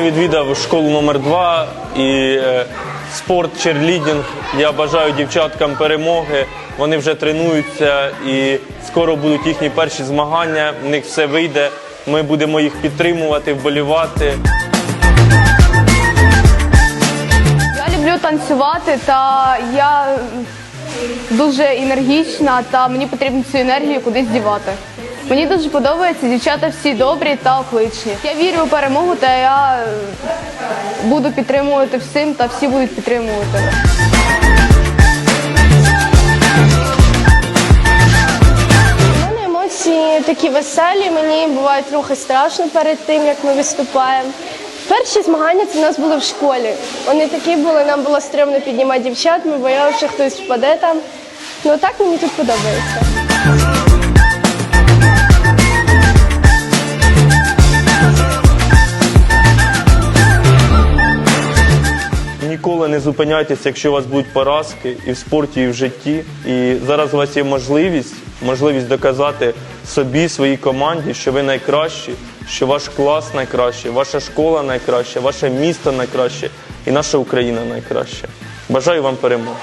відвідав школу номер 2 і е, спорт черлідінг. Я бажаю дівчаткам перемоги. Вони вже тренуються і скоро будуть їхні перші змагання. В них все вийде. Ми будемо їх підтримувати, вболівати. Я люблю танцювати, та я дуже енергічна, та мені потрібно цю енергію кудись дівати. Мені дуже подобається, дівчата всі добрі та окличні. Я вірю у перемогу, та я е, буду підтримувати всім, та всі будуть підтримувати. У мене емоції такі веселі. Мені буває трохи страшно перед тим, як ми виступаємо. Перші змагання це в нас були в школі. Вони такі були, нам було стрімно піднімати дівчат, ми боялися, що хтось впаде там. Ну так мені тут подобається. Ніколи не зупиняйтесь, якщо у вас будуть поразки і в спорті, і в житті. І зараз у вас є можливість, можливість доказати собі, своїй команді, що ви найкращі, що ваш клас найкращий, ваша школа найкраща, ваше місто найкраще і наша Україна найкраща. Бажаю вам перемоги.